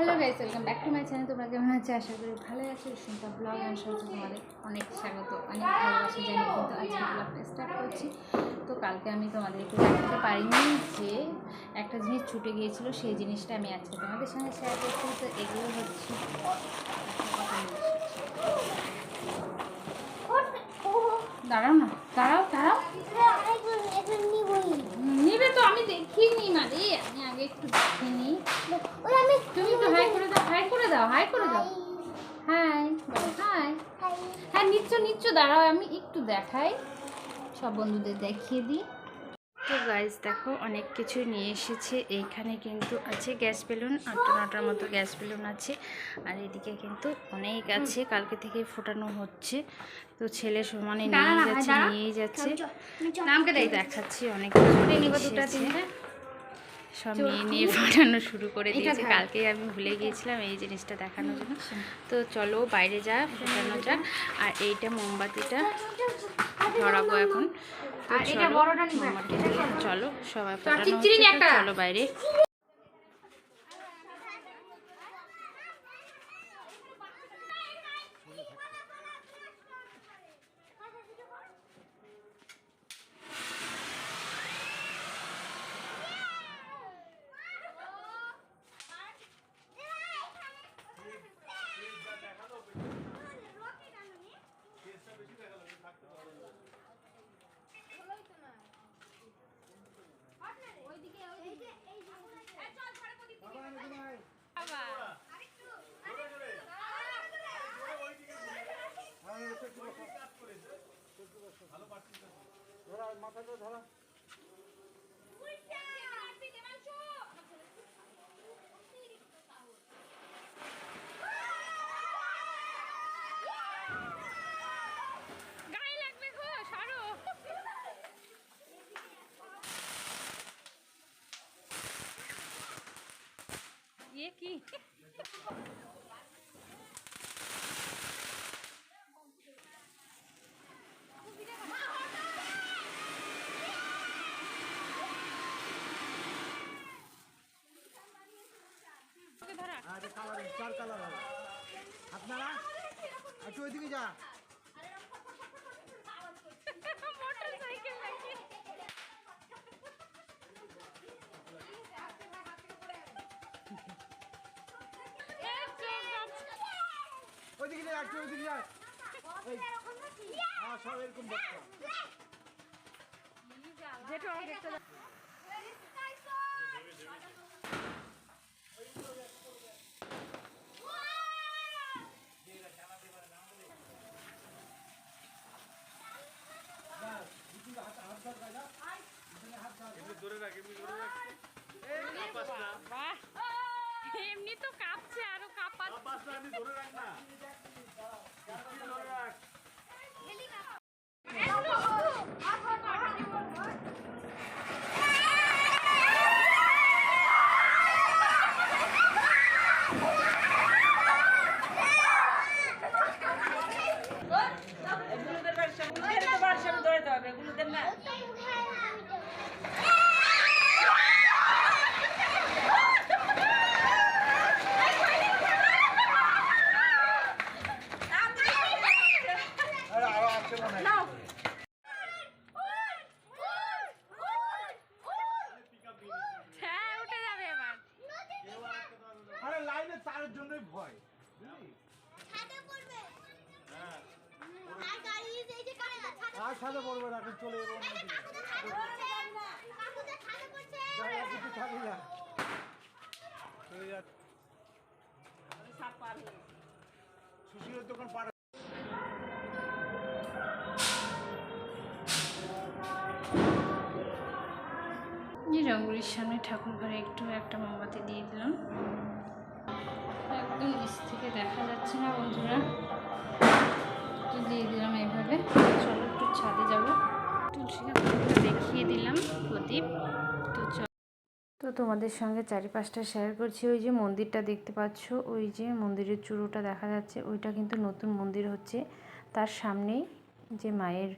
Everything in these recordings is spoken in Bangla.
Hello guys welcome back to my channel তোমরা কেমন আছে? আশা করি ভালো আছো। সুন্দর ব্লগ অ্যান্ড সহজে তোমাদের অনেক স্বাগত অনেক ভালোবাসা জানি কিন্তু আজকে ব্লগটা স্টার্ট করছি। তো কালকে আমি তোমাদেরকে দেখাতে পারিনি যে একটা জিনিস ছুটে গিয়েছিল সেই জিনিসটা আমি আজকে তোমাদের সঙ্গে শেয়ার করছি। তো এগুলো হচ্ছে দাঁড়াও না দাঁড়াও দাঁড়াও নিবে তো আমি দেখিনি মানে আমি আগে একটু দেখে নিই তুমি একটু হাই করে দাও হাই করে দাও হাই করে দাও হাই হাই হ্যাঁ নিচ্ছ দাঁড়াও আমি একটু দেখাই। সব বন্ধুদের দেখিয়ে দিই। তো গাইজ দেখো অনেক কিছু নিয়ে এসেছে। এইখানে কিন্তু আছে গ্যাস বেলুন আটটা নটার মতো গ্যাস বেলুন আছে। আর এদিকে কিন্তু অনেক আছে কালকে থেকে ফোটানো হচ্ছে। তো ছেলে সমানে নিয়ে যাচ্ছে নিয়েই যাচ্ছে। দেখাচ্ছি অনেক কিছু। সব নিয়ে নিয়ে ফাটানো শুরু করে দিয়েছে। কালকে আমি ভুলে গিয়েছিলাম এই জিনিসটা দেখানোর জন্য। তো চলো বাইরে যা ফাটানো যাক আর এইটা মোমবাতিটা ধরাবো এখন। আর এটা বড়টা চলো সবাই ফাটানো চলো বাইরে। গায়ে লাগবে গো সরো ইয়ে আর এটা কালার চার কালার হবে। আপনারা? একটু ওইদিকে যা। মোটরসাইকেল নাকি ওইদিকে যা একটু ওইদিকে যা। হ্যাঁ সব এরকম বক্তা যেটা আমাকে না। বাহ। এমনি তো কাঁপছে আরও কাঁপাচ্ছে। এগুলোদের বাসা এগুলোদের তো বাসা ধরে হবে এগুলোদের না আরে আরও আছে মনে হয় হ্যাঁ উঠে যাবে এবার আরে লাইনে তারের জন্যই ভয় বুঝলি আর সাথে পড়বে? না চলে যাব সুশীলের দোকান পাড়া। রঙ্গুলির সামনে ঠাকুর ঘরে একটু একটা মোমবাতি দিয়ে দিলাম। একদম নিচ থেকে দেখা যাচ্ছে না বন্ধুরা। দিয়ে দিলাম এইভাবে। চলো। ছাদে যাব। তুলসী গাছগুলো দেখিয়ে দিলাম প্রদীপ। তো তো তোমাদের সঙ্গে চারিপাশটা শেয়ার করছি। ওই যে মন্দিরটা দেখতে পাচ্ছ, ওই যে মন্দিরের চূড়োটা দেখা যাচ্ছে। ওইটা কিন্তু নতুন মন্দির হচ্ছে। তার সামনেই যে মায়ের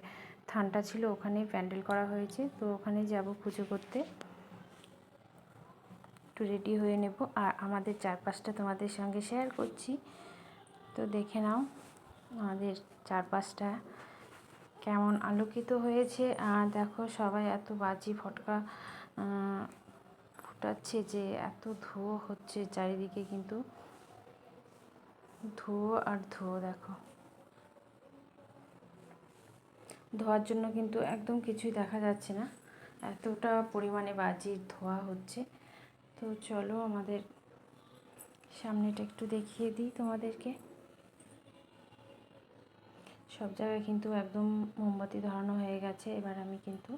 থানটা ছিল, ওখানেই প্যান্ডেল করা হয়েছে। তো ওখানে যাব পুজো করতে। একটু রেডি হয়ে নেব। আর আমাদের চারপাশটা তোমাদের সঙ্গে শেয়ার করছি। তো দেখে নাও, আমাদের চারপাশটা কেমন আলোকিত হয়েছে? আর দেখো সবাই এত বাজি ফটকা ফুটাচ্ছে যে এত ধুয়ো হচ্ছে চারিদিকে কিন্তু। ধুয়ো আর ধুয়ো দেখো। ধোয়ার জন্য কিন্তু একদম কিছুই দেখা যাচ্ছে না। এতটা পরিমাণে বাজি, ধোয়া হচ্ছে। তো চলো আমাদের সামনেটা একটু দেখিয়ে দিই তোমাদেরকে। সব জায়গায় কিন্তু একদম মোমবাতি ধরানো হয়ে গেছে। এবার আমি কিন্তু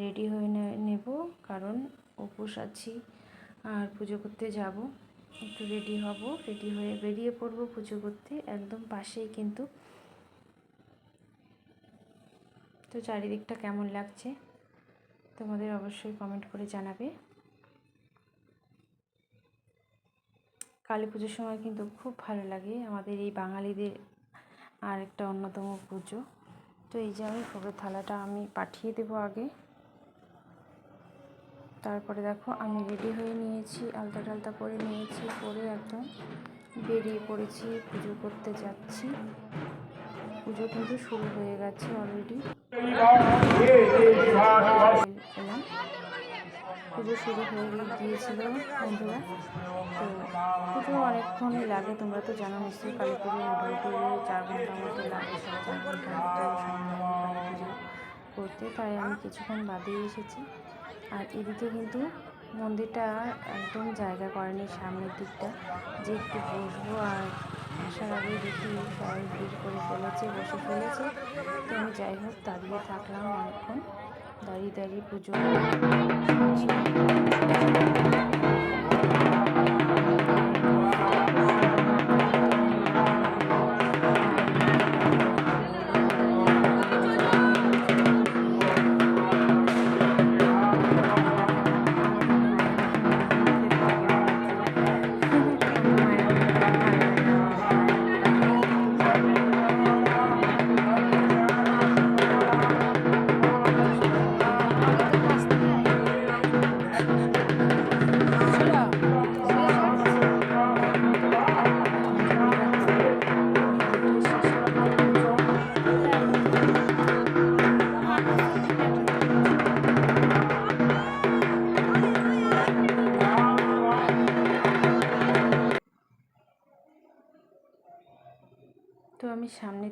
রেডি হয়ে নেব কারণ উপোস আছি আর পুজো করতে যাব। একটু রেডি হব রেডি হয়ে বেরিয়ে পড়ব পুজো করতে একদম পাশেই কিন্তু। তো চারিদিকটা কেমন লাগছে তোমাদের অবশ্যই কমেন্ট করে জানাবে। কালী পুজোর সময় কিন্তু খুব ভালো লাগে। আমাদের এই বাঙালিদের আর একটা অন্যতম পুজো। তো এই যে আমি ভোগের থালাটা আমি পাঠিয়ে দেবো আগে। তারপরে দেখো আমি রেডি হয়ে নিয়েছি আলতা টালতা করে নিয়েছি পরে একদম বেরিয়ে পড়েছি পুজো করতে যাচ্ছি। পুজো কিন্তু শুরু হয়ে গেছে অলরেডি এলাম। পুজো শুরু হয়ে গিয়েছিল বন্ধুরা। তো পুজো অনেকক্ষণই লাগে, তোমরা তো জানো নিশ্চয়ই কালী পুজো মোটামুটি চার ঘণ্টার মতো লাগে চার মতো পুজো করতে, তাই আমি কিছুক্ষণ বাদেই এসেছি। আর এদিকে কিন্তু মন্দিরটা একদম জায়গা করেনি সামনের দিকটা, যে একটু বসবো আর আসার আগে দেখি সবাই ভিড় করে ফেলেছে, বসে ফেলেছে। তো আমি যাই হোক, দাঁড়িয়ে থাকলাম অনেকক্ষণ। দাঁড়িয়ে দাঁড়িয়ে পুজো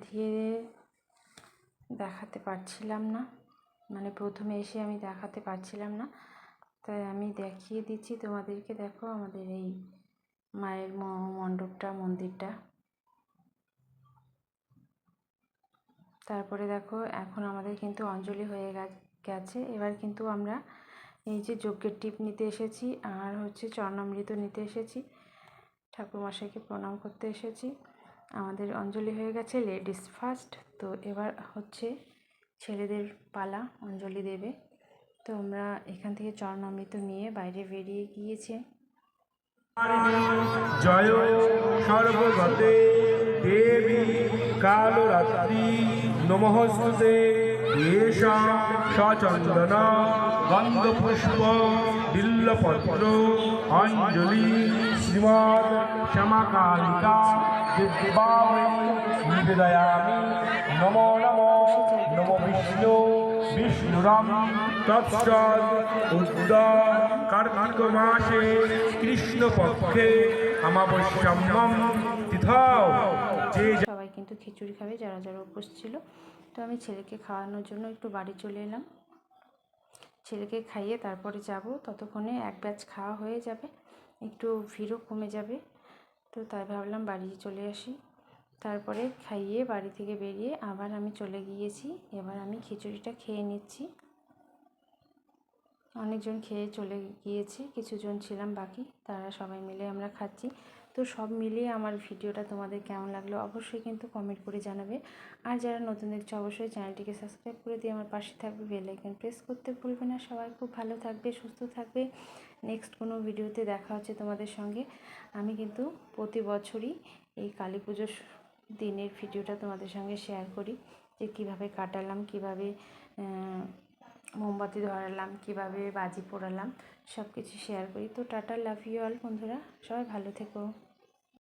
সামনে দেখাতে পারছিলাম না। মানে প্রথমে এসে আমি দেখাতে পারছিলাম না। তাই আমি দেখিয়ে দিচ্ছি। তোমাদেরকে দেখো আমাদের এই মায়ের মণ্ডপটা, মন্দিরটা। তারপরে দেখো, এখন আমাদের কিন্তু অঞ্জলি হয়ে গেছে। এবার কিন্তু আমরা এই যে যজ্ঞের টিপ নিতে এসেছি আর হচ্ছে চরণামৃত নিতে এসেছি। ঠাকুরমশাইকে প্রণাম করতে এসেছি। আমাদের অঞ্জলি হয়ে গেছে লেডিস ফার্স্ট তো এবার হচ্ছে ছেলেদের পালা, অঞ্জলি দেবে। তো আমরা এখান থেকে চরণামৃত নিয়ে বাইরে বেরিয়ে গিয়েছে। জয় সর্বগতে দেবী কালরাত্রি নমস্তে। येषां সচন্দন, গন্ধপুষ্প, বিল্লপত্র, অঞ্জলি। শ্রীমৎ শ্যামাকালিকা দিব্যাবৈ নিবেদয়ামি, নমো নমো নমো বিষ্ণু, বিষ্ণুরাম, তৎসৎ উদ্দা কার্তিক মাসে কৃষ্ণপক্ষে আমাবস্যাম্যম তিথাও যে সবাই কিন্তু খিচুড়ি খাবে, যারা যারা উপোস ছিল। তো আমি ছেলেকে খাওয়ানোর জন্য একটু বাড়ি চলে এলাম। ছেলেকে খাইয়ে তারপরে যাব। ততক্ষণে এক ব্যাচ খাওয়া হয়ে যাবে। একটু ভিড়ও কমে যাবে। তো তাই ভাবলাম বাড়ি চলে আসি। তারপরে খাইয়ে বাড়ি থেকে বেরিয়ে আবার আমি চলে গিয়েছি। এবার আমি খিচুড়িটা খেয়ে নিচ্ছি। অনেকজন খেয়ে চলে গিয়েছে, কিছুজন ছিলাম বাকি, তারা সবাই মিলে আমরা খাচ্ছি। তো সব মিলিয়ে আমার ভিডিওটা তোমাদের কেমন লাগল অবশ্যই কিন্তু কমেন্ট করে জানাবে। আর যারা নতুন দেখছ অবশ্যই চ্যানেলটিকে সাবস্ক্রাইব করে দিয়ে আমার পাশে থাকবে, বেল প্রেস করতে ভুলবে না। সবাই খুব ভালো থাকবে, সুস্থ থাকবে। নেক্সট কোনো ভিডিওতে দেখা হচ্ছে তোমাদের সঙ্গে। আমি কিন্তু প্রতি বছরই এই কালী পুজোর দিনের ভিডিওটা তোমাদের সঙ্গে শেয়ার করি, যে কীভাবে কাটালাম, কীভাবে মোমবাতি ধরালাম, কীভাবে বাজি পোড়ালাম সব কিছু শেয়ার করি। তো টাটা লাভ ইউ অল বন্ধুরা, সবাই ভালো থেকো।